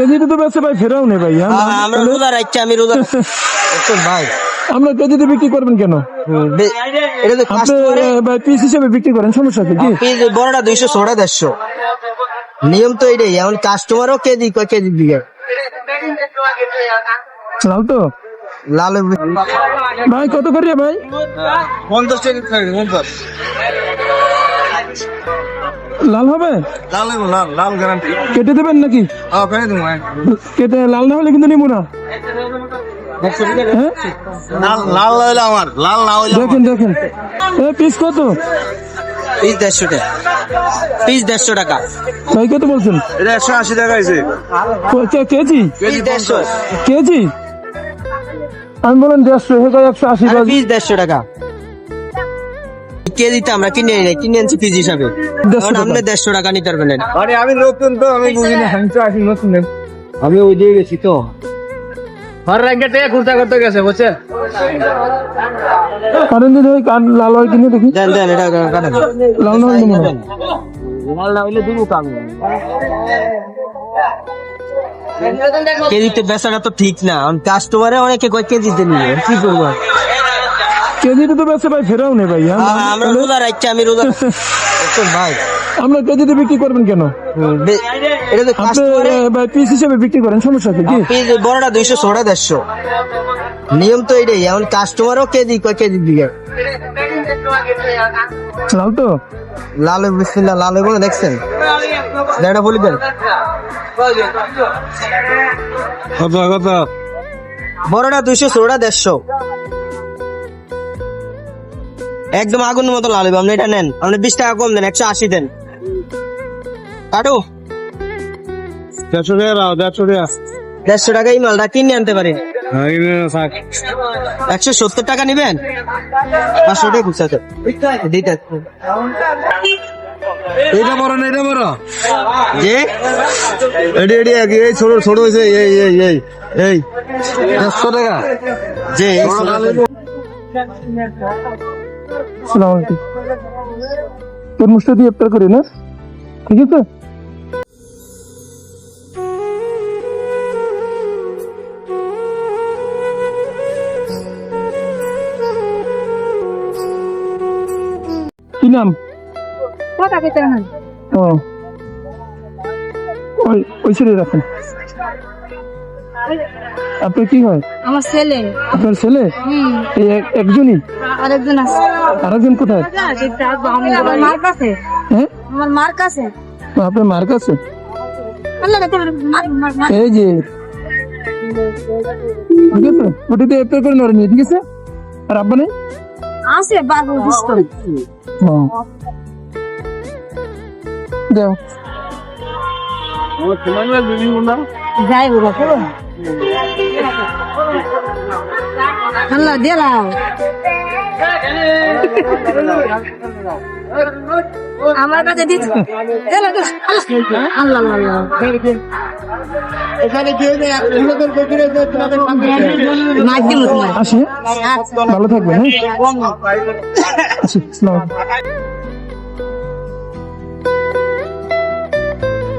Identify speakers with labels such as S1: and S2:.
S1: কেজিতে তো বেচে ভাই ফেরাও নেই ভাই।
S2: আমরা রোজা রাখছি আমি রোজা ভাই।
S1: আমরা কেজিতে বিক্রি করবেন কেন? আপনি ভাই পিস হিসেবে বিক্রি করেন সমস্যা কি?
S2: বড়টা দুইশো ছোটা দেড়শো। নিয়ম তো এটাই এখন কাস্টমারও কেজি কয় কেজি দিকে
S1: লাল তো?
S2: লাল
S1: ভাই কত করে ভাই?
S3: পঞ্চাশ টাকা পঞ্চাশ।
S1: লাল হবে?
S3: লাল নেব লাল লাল গ্যারান্টি
S1: কেটে দেবেন নাকি?
S3: হ্যাঁ ফেলে দেবো হ্যাঁ।
S1: কেটে লাল না হলে কিন্তু নিবো না। হ্যাঁ?
S3: লাল লাল হইলে আমার লাল না হইলে
S1: দেখেন দেখেন। এ পিস কত?
S2: পিস দেড়শো টাকা। পিস দেড়শো টাকা।
S1: ভাই কত বলছেন?
S3: এটা একশো আশি টাকা
S1: কে- কেজি?
S2: পিস দেড়শো।
S1: কেজি? আমি বলেন দেড়শো একশো আশি
S2: পিস দেড়শো টাকা। কেজিতে আমরা কিনে এনে কিনে আনছি হিসাবে। আপনি দেড়শো টাকা নিতে পারবেন
S3: আরে আমি নতুন তো আমি বুঝি না আমি তো আসি নতুন।
S2: আমি ওই দিয়ে গেছি তো।
S3: হর র্যাঙ্কে থেকে খুঁজতে করতে গেছে বুঝছেন
S1: কারেন্ট দিলে ওই কার লাল হয় কিনে দেখি।
S2: দেন দেন এটা কাটেন
S1: লাল না নিবো
S2: লাল না। হইলে দিব কাম কেজিতে বেচাটা তো ঠিক না। কাস্টমারে অনেকে কয় কেজিতে নিয়ে কি করব?
S1: কেজিতে তো বেচে ভাই ফেরাও নেই ভাই হ্যাঁ?
S2: আমরা রোজা রাখছি আমি রোজা ভাই।
S1: আমরা কেজিতে বিক্রি করবেন কেন? আপনি
S2: কাস্টমারে
S1: আহ, ভাই পিস হিসেবে বিক্রি করেন সমস্যা কি?
S2: বড়টা দুইশো ছোটা দেড়শো। নিয়ম তো এটাই এখন কাস্টমারও কেজি কয় কেজি দিকে
S1: লাল তো?
S2: লাল বিসমিল্লাহ লাল বলে দেখছেন? এটা বলি দেন। বড়টা দুইশো ছোটা দেড়শো। একদম আগুনের মতো লাল হবে আপনি এটা নেন। আপনি বিশ টাকা কম দেন একশো আশি দেন। কাটো।
S3: দেড়শো টাকা দাও দেড়শো টাকা।
S2: দেড়শো টাকা এই মালটা কিনে আনতে পারেন
S3: হ্যাঁ
S2: একশো সত্তর টাকা নিবেন? পাঁচশো টাকা দিতে।
S3: এটা বড় না এটা বড়?
S2: যে
S3: এডি এডি এই ছোট ছোট এই এই এই এই দেড়শো টাকা।
S2: যে
S1: সালাম আলাইকুম। তরমুজটা দিয়ে ইফতার করি না? ঠিক আছে? কি নাম? ও। ওই ওই ছেড়ে রাখেন আপনার কি হয়?
S4: আমার ছেলে।
S1: আপনার ছেলে?
S4: হুম।
S1: এই এক- একজনই?
S4: আরেকজন আছে।
S1: আরেকজন কোথায়?
S4: আমার মার কাছে।
S1: হ্যাঁ?
S4: আমার মার কাছে।
S1: ও, আপনার মার কাছে?
S4: আল্লাহ কাছে মার মার মার।
S1: এই যে। ঠিক আছে ওটাতে ইফতার করে নড়ে নিয়ে ঠিক আছে? আর আব্বা নেই?
S4: আছে বাবু দুষ্ট।
S1: ও। যাও।
S4: যাই বাবা আল্লাহ দিলাম আমার কাছে দিচ্ছ দিলাম তো। আল্লাহ। আল্লাহ আল্লাহ মাছ দিব তোমার
S1: আসি।
S4: আচ্ছা।
S1: ভালো থাকবেন হ্যাঁ।